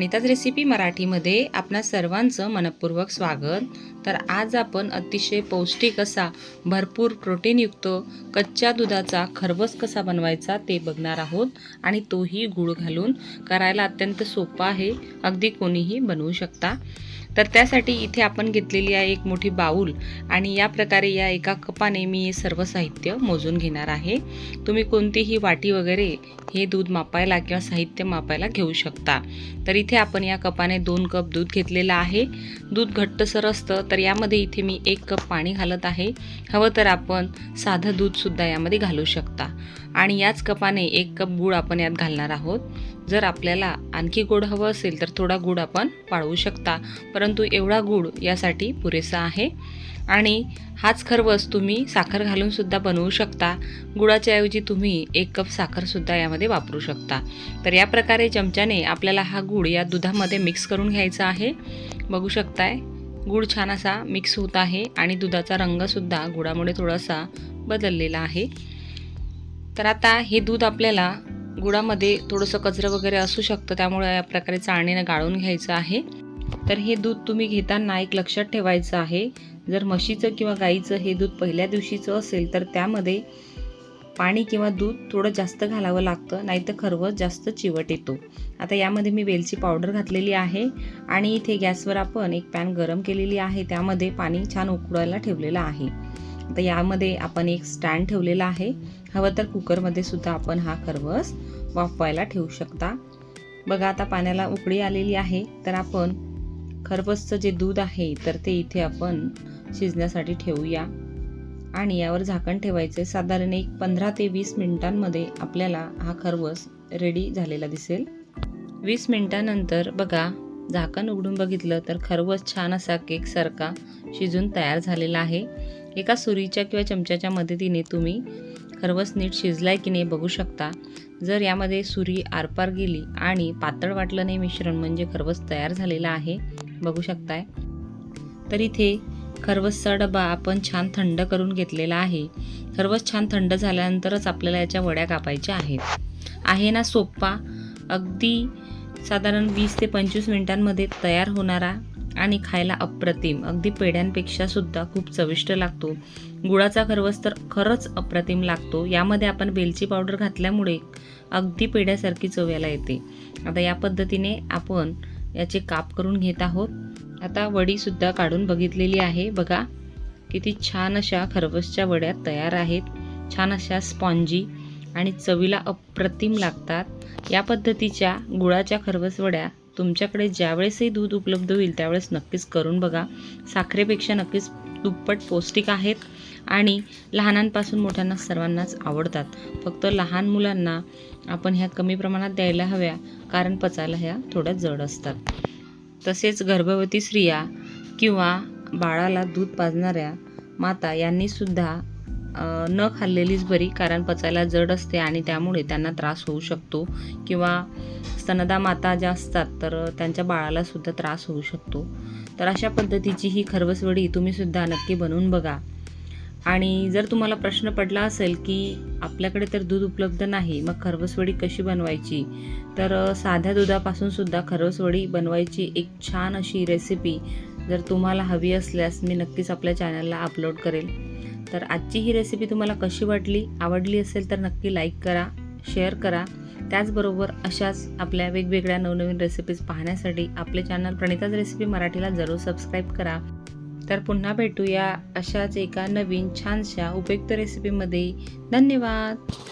प्रणिताज recipe मराठीमध्ये आपणा सर्वांचं मनपूर्वक स्वागत. तर आज आपण अतिशय पौष्टिक असा भरपूर प्रोटीनयुक्त कच्च्या दुधाचा खरबस कसा बनवायचा ते बघणार आहोत आणि तोही गूळ घालून करायला अत्यंत सोपा आहे. अगदी कोणीही बनवू शकता. तर त्यासाठी इथे आपण घेतलेली आहे एक मोठी बाऊल आणि या प्रकारे या एका कपाने मी हे सर्व साहित्य मोजून घेणार आहे. तुम्ही कोणतीही वाटी वगैरे हे दूध मापायला किंवा साहित्य मापायला घेऊ शकता. तर इथे आपण या कपाने दोन कप दूध घेतलेलं आहे. दूध घट्टसर असतं तर यामध्ये इथे मी एक कप पाणी घालत आहे. हवं तर आपण साधं दूधसुद्धा यामध्ये घालू शकता. आणि याच कपाने एक कप गूळ आपण यात घालणार आहोत. जर आपल्याला आणखी गोड हवं असेल तर थोडा गूळ आपण पाळवू शकता. परंतु एवढा गूळ यासाठी पुरेसा आहे. आणि हाच खरवस तुम्ही साखर घालूनसुद्धा बनवू शकता. गुळाच्या ऐवजी तुम्ही एक कप साखरसुद्धा यामध्ये वापरू शकता. तर या प्रकारे चमच्याने आपल्याला हा गूळ या दुधामध्ये मिक्स करून घ्यायचा आहे. बघू शकताय गूळ छान असा मिक्स होत आहे आणि दुधाचा रंगसुद्धा गुळामुळे थोडासा बदललेला आहे. तर आता हे दूध आपल्याला गुळामध्ये थोडंसं कचरं वगैरे असू शकतं त्यामुळे या प्रकारे चाळणीनं गाळून घ्यायचं आहे. तर हे दूध तुम्ही घेताना एक लक्षात ठेवायचं आहे जर म्हशीचं किंवा गाईचं हे दूध पहिल्या दिवशीचं असेल तर त्यामध्ये पाणी किंवा दूध थोडं जास्त घालावं लागतं नाही तर खरवस जास्त चिवट येतो. आता यामध्ये मी वेलची पावडर घातलेली आहे आणि इथे गॅसवर आपण एक पॅन गरम केलेली आहे त्यामध्ये पाणी छान उकळायला ठेवलेलं आहे. आता यामध्ये आपण एक स्टँड ठेवलेला आहे हवं तर कुकरमध्ये सुद्धा आपण हा खरवस वाफवायला ठेवू शकता. बघा आता पाण्याला उकळी आलेली आहे तर आपण खरबसचं जे दूध आहे तर ते इथे आपण शिजण्यासाठी ठेवूया. आणि यावर झाकण ठेवायचे साधारण एक पंधरा ते वीस मिनिटांमध्ये आपल्याला हा खरवस रेडी झालेला दिसेल. वीस मिनिटानंतर बघा झाकण उघडून बघितलं तर खरवस छान असा केकसारखा शिजून तयार झालेला आहे. एका सुरीच्या किंवा चमच्याच्या मदतीने तुम्ही खरवस नीट शिजलाय की नाही बघू शकता. जर यामध्ये सुरी आरपार गेली आणि पातळ वाटलं नाही मिश्रण म्हणजे खरवस तयार झालेला आहे बघू शकताय. तर इथे खरवसचा डबा आपण छान थंड करून घेतलेला आहे. खरवस छान थंड झाल्यानंतरच आपल्याला याच्या वड्या कापायच्या आहेत. आहे ना सोप्पा अगदी साधारण वीस ते पंचवीस मिनिटांमध्ये तयार होणारा आणि खायला अप्रतिम. अगदी पेढ्यांपेक्षा सुद्धा खूप चविष्ट लागतो. गुळाचा खरवस तर खरंच अप्रतिम लागतो. यामध्ये आपण वेलची पावडर घातल्यामुळे अगदी पेढ्यासारखी चव याला येते. आता या पद्धतीने आपण याचे काप करून घेत आहोत. आता वडीसुद्धा काढून बघितलेली आहे. बघा किती छान अशा खरवसच्या वड्या तयार आहेत. छान अशा स्पॉन्जी आणि चवीला अप्रतिम लागतात. या पद्धतीच्या गुळाच्या खरवस वड्या तुमच्याकडे ज्यावेळेसही दूध उपलब्ध होईल त्यावेळेस नक्कीच करून बघा. साखरेपेक्षा नक्कीच दुप्पट पौष्टिक आहेत आणि लहानांपासून मोठ्यांना सर्वांनाच आवडतात. फक्त लहान मुलांना आपण ह्या कमी प्रमाणात द्यायला हव्या कारण पचायला ह्या थोड्या जड असतात. तसेच गर्भवती स्त्रिया किंवा बाळाला दूध पाजणाऱ्या माता यांनीसुद्धा न खाल्लेलीच बरी कारण पचायला जड असते आणि त्यामुळे त्यांना त्रास होऊ शकतो. किंवा स्तनदा माता ज्या असतात तर त्यांच्या बाळालासुद्धा त्रास होऊ शकतो. तर अशा पद्धतीची ही खरवसवडी तुम्हीसुद्धा नक्की बनवून बघा. आणि जर तुम्हाला प्रश्न पडला असेल की आपल्याकडे तर दूध उपलब्ध नाही मग खरवसवडी कशी बनवायची? तर साध्या दुधापासून सुद्धा खरवसवडी बनवायची एक छान अशी रेसिपी जर तुम्हाला हवी असल्यास मी नक्कीच आपल्या चॅनलला अपलोड करेल. तर आजची ही रेसिपी तुम्हाला कशी वाटली आवडली असेल तर नक्की लाईक करा शेअर करा. त्याचबरोबर अशाच आपल्या वेगवेगळ्या नवनवीन रेसिपीज पाहण्यासाठी आपले चॅनल प्रणिताज रेसिपी मराठीला जरूर सबस्क्राईब करा. तर पुन्हा भेटूया अशाच एका नवीन छानशा उपयुक्त रेसिपीमध्ये धन्यवाद!